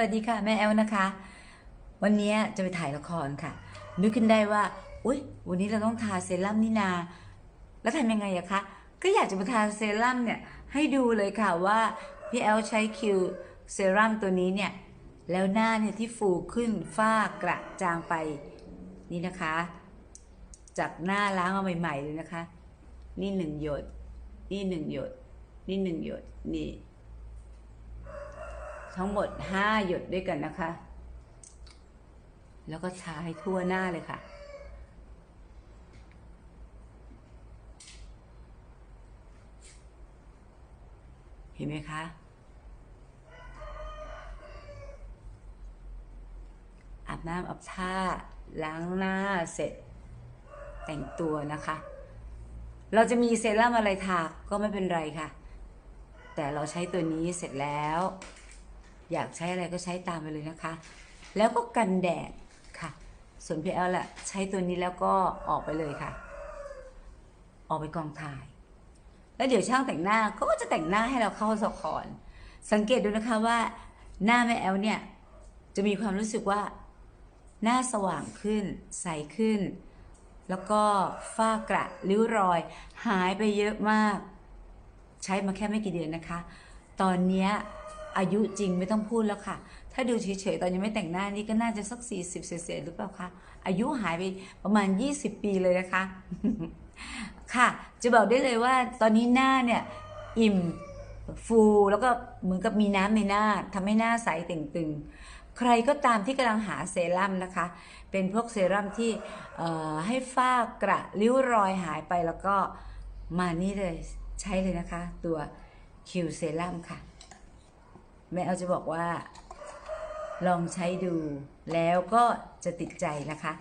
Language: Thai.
วัสดีค่ะแม่แอลนะคะ วันนี้จะไปถ่ายละครค่ะ นึกขึ้นได้ว่าอุ๊ยวันนี้เราต้องทาเซรั่มนี่นา แล้วทำยังไงอะคะก็อยากจะมาทาเซรั่มเนี่ยให้ดูเลยค่ะว่าพี่แอลใช้คิวเซรั่มตัวนี้เนี่ยแล้วหน้าเนี่ยที่ฟูขึ้นฝ้ากระจางไปนี่นะคะ จากหน้าล้างเอาใหม่ๆเลยนะคะ นี่หนึ่งหยด นี่หนึ่งหยด นี่หนึ่งหยดนี่ ทั้งหมดห้าหยดด้วยกันนะคะ แล้วก็ทาให้ทั่วหน้าเลยค่ะ เห็นไหมคะ อาบน้ำอาบท่าล้างหน้าเสร็จ แต่งตัวนะคะ เราจะมีเซรั่มอะไรทาก็ไม่เป็นไรค่ะ แต่เราใช้ตัวนี้เสร็จแล้ว อยากใช้อะไรก็ใช้ตามไปเลยนะคะ แล้วก็กันแดดค่ะ ส่วนพี่แอลละใช้ตัวนี้แล้วก็ออกไปเลยค่ะ ออกไปกองถ่าย แล้วเดี๋ยวช่างแต่งหน้าเขาก็จะแต่งหน้าให้เราเข้าสคอนสังเกตดูนะคะว่า หน้าแม่แอลเนี่ยจะมีความรู้สึกว่า หน้าสว่างขึ้น ใสขึ้น แล้วก็ฝ้ากระริ้วรอย หายไปเยอะมาก ใช้มาแค่ไม่กี่เดือนนะคะ ตอนเนี้ย อายุจริงไม่ต้องพูดแล้วค่ะ ถ้าดูเฉยๆตอนยังไม่แต่งหน้านี่ก็น่าจะสัก 40 เศษๆหรือเปล่าคะอายุหายไปประมาณ 20 ปีเลยนะคะ ค่ะ จะบอกได้เลยว่าตอนนี้หน้าเนี่ยอิ่มฟูแล้วก็เหมือนกับมีน้ำในหน้าทำให้หน้าใสเต่งตึง ใครก็ตามที่กำลังหาเซรั่มนะคะ เป็นพวกเซรั่มที่ให้ฝ้ากระริ้วรอยหายไปแล้วก็มานี่เลยใช้เลยนะคะ ตัวคิวเซรั่มค่ะ แม่เอาจะบอกว่า ลองใช้ดูแล้วก็จะติดใจนะคะ